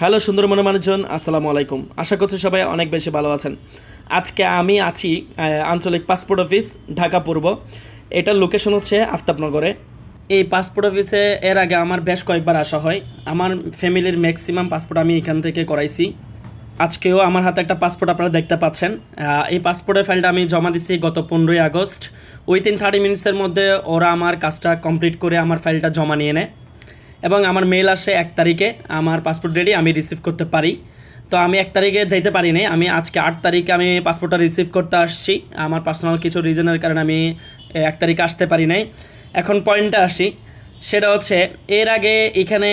Hello, সুন্দর মনে মানুষজন, আসসালামু আলাইকুম। আশা করছি সবাই অনেক বেশি ভালো আছেন। আজকে আমি আছি আঞ্চলিক পাসপোর্ট অফিস ঢাকা পূর্ব। এটার লোকেশন হচ্ছে আফতাবনগরে। এই পাসপোর্ট অফিসে এর আগে আমার বেশ কয়েকবার আসা হয়। আমার ফ্যামিলির ম্যাক্সিমাম পাসপোর্ট আমি এখান থেকে করাইছি। আজকেও আমার হাতে একটা পাসপোর্ট আপনারা দেখতে পাচ্ছেন। এই পাসপোর্টের ফাইলটা আমি জমা দিচ্ছি গত পনেরোই আগস্ট। উইথিন থার্টি মিনিটসের মধ্যে ওরা আমার কাজটা কমপ্লিট করে আমার ফাইলটা জমা নিয়ে নেয়। এবং আমার মেল আসে এক তারিখে, আমার পাসপোর্ট রেডি আমি রিসিভ করতে পারি। তো আমি এক তারিখে যাইতে পারি নাই, আমি আজকে আট তারিখে আমি পাসপোর্টটা রিসিভ করতে আসছি। আমার পার্সোনাল কিছু রিজনের কারণে আমি এক তারিখে আসতে পারি নাই। এখন পয়েন্টটা আসি, সেটা হচ্ছে, এর আগে এখানে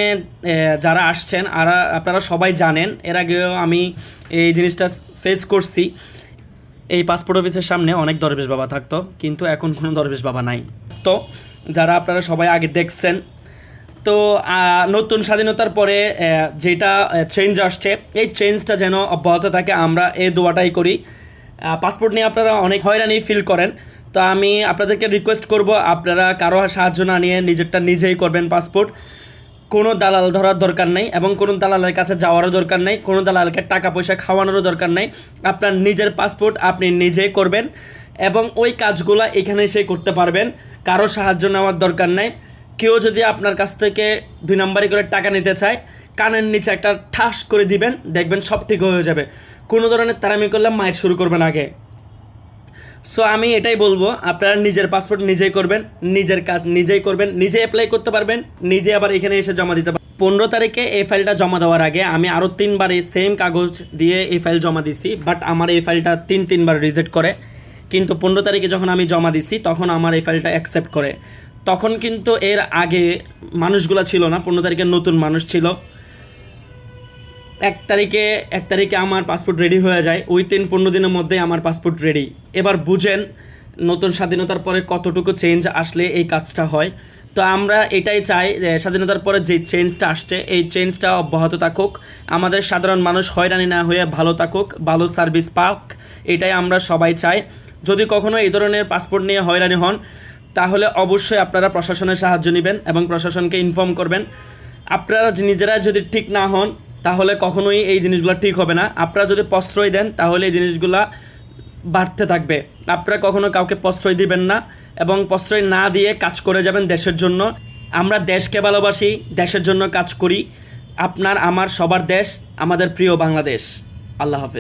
যারা আসছেন, আর, আপনারা সবাই জানেন, এর আগেও আমি এই জিনিসটা ফেস করছি। এই পাসপোর্ট অফিসের সামনে অনেক দরবেশ বাবা থাকতো, কিন্তু এখন কোনো দরবেশ বাবা নাই। তো, যারা আপনারা সবাই আগে দেখছেন তো নতুন স্বাধীনতার পরে যেটা চেঞ্জ আসছে, এই চেঞ্জটা যেন অব্যাহত থাকে, আমরা এই দোয়াটাই করি। পাসপোর্ট নিয়ে আপনারা অনেক হয়রানি ফিল করেন। তো আমি আপনাদেরকে রিকোয়েস্ট করব, আপনারা কারও সাহায্য না নিয়ে নিজেরটা নিজেই করবেন পাসপোর্ট কোনো দালাল ধরার দরকার নেই এবং কোনো দালালের কাছে যাওয়ারও দরকার নেই, কোনো দালালকে টাকা পয়সা খাওয়ানোরও দরকার নেই। আপনার নিজের পাসপোর্ট আপনি নিজেই করবেন এবং ওই কাজগুলো এখানে এসে করতে পারবেন। কারও সাহায্য নেওয়ার দরকার নেই। কেউ যদি আপনার কাছ থেকে দুই নম্বরই করে টাকা নিতে চায়, কানের নিচে একটা ঠাস করে দিবেন, দেখবেন সব ঠিক হয়ে যাবে। কোনো ধরনের তারামি করলে মায়ের শুরু করবেন আগে। সো আমি এটাই বলব, আপনারা নিজের পাসপোর্ট নিজেই করবেন, নিজের কাজ নিজেই করবেন নিজে অ্যাপ্লাই করতে পারবেন, নিজে আবার এখানে এসে জমা দিতে পারবেন। পনেরো তারিখে এই ফাইলটা জমা দেওয়ার আগে আমি আরও তিনবার এই সেম কাগজ দিয়ে এই ফাইল জমা দিছি বাট আমার এই ফাইলটা তিন তিনবার রিজেক্ট করে। কিন্তু পনেরো তারিখে যখন আমি জমা দিছি, তখন আমার এই ফাইলটা অ্যাকসেপ্ট করে। তখন কিন্তু এর আগে মানুষগুলো ছিল না, পনেরো তারিখে নতুন মানুষ ছিল। এক তারিখে এক তারিখে আমার পাসপোর্ট রেডি হয়ে যায়। উইথিন পনেরো দিনের মধ্যে আমার পাসপোর্ট রেডি এবার বুঝেন নতুন স্বাধীনতার পরে কতটুকু চেঞ্জ আসলে এই কাজটা হয়। তো আমরা এটাই চাই স্বাধীনতার পরে যে চেঞ্জটা আসছে, এই চেঞ্জটা অব্যাহত থাকুক। আমাদের সাধারণ মানুষ হয়রানি না হয়ে ভালো থাকুক, ভালো সার্ভিস পাক, এটাই আমরা সবাই চাই। যদি কখনো এই ধরনের পাসপোর্ট নিয়ে হয়রানি হন তাহলে অবশ্যই আপনারা প্রশাসনের সাহায্য নেবেন এবং প্রশাসনকে ইনফর্ম করবেন। আপনারা নিজেরা যদি ঠিক না হন, তাহলে কখনোই এই জিনিসগুলো ঠিক হবে না। আপনারা যদি প্রশ্রয় দেন, তাহলে এই জিনিসগুলা বাড়তে থাকবে। আপনারা কখনো কাউকে প্রশ্রয় দিবেন না এবং প্রশ্রয় না দিয়ে কাজ করে যাবেন দেশের জন্য। আমরা দেশকে ভালোবাসি, দেশের জন্য কাজ করি। আপনার, আমার, সবার দেশ, আমাদের প্রিয় বাংলাদেশ। আল্লাহ হাফেজ।